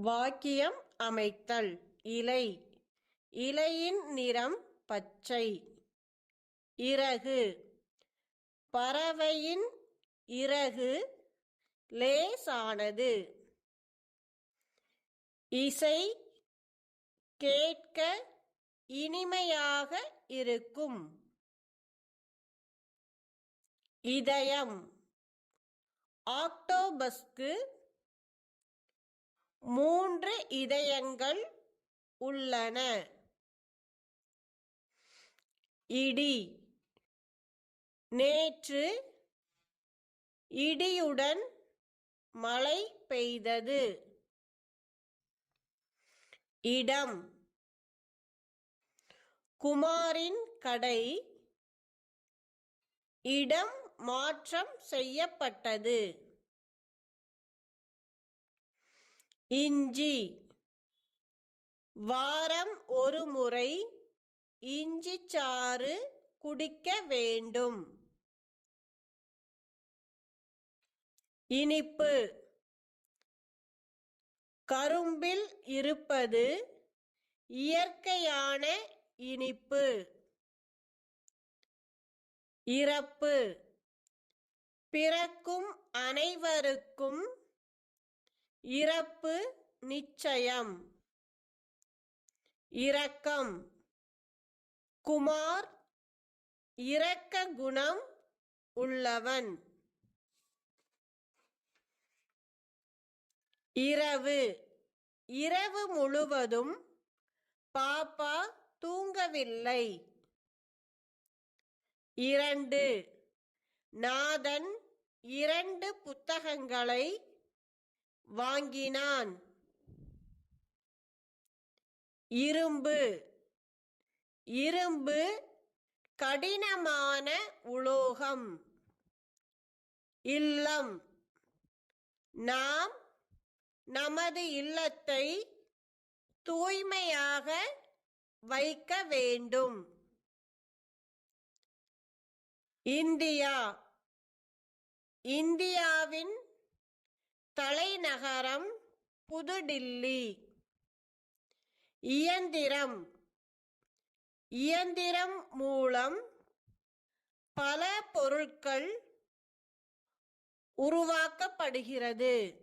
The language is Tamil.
வாக்கியம் அமைத்தல். இலை. இலையின் நிறம் பச்சை. இறகு. பறவையின் இறகு லேசானது. இசை கேட்க இனிமையாக இருக்கும். இதயம். ஆக்டோபஸ்க்கு மூன்று இதயங்கள் உள்ளன. இடி. நேற்று இடியுடன் மழை பெய்தது. இடம். குமாரின் கடை. இடம் மாற்றம் செய்யப்பட்டது. இஞ்சி. வாரம் ஒரு முறை இஞ்சி சாறு குடிக்க வேண்டும். இனிப்பு. கரும்பில் இருப்பது இயற்கையான இனிப்பு. இறப்பு. பிறக்கும் அனைவருக்கும் இறப்பு நிச்சயம். இரக்கம். குமார் இரக்க குணம் உள்ளவன். இரவு. இரவு முழுவதும் பாப்பா தூங்கவில்லை. இரண்டு. நாதன் இரண்டு புத்தகங்களை வாங்கினான். இரும்பு. இரும்பு கடினமான உலோகம். இல்லம். நாம் நமது இல்லத்தை தூய்மையாக வைக்க வேண்டும். இந்தியா. இந்தியாவின் தலைநகரம் புதுடில்லி. இயந்திரம். இயந்திரம் மூலம் பல பொருட்கள் உருவாக்கப்படுகிறது.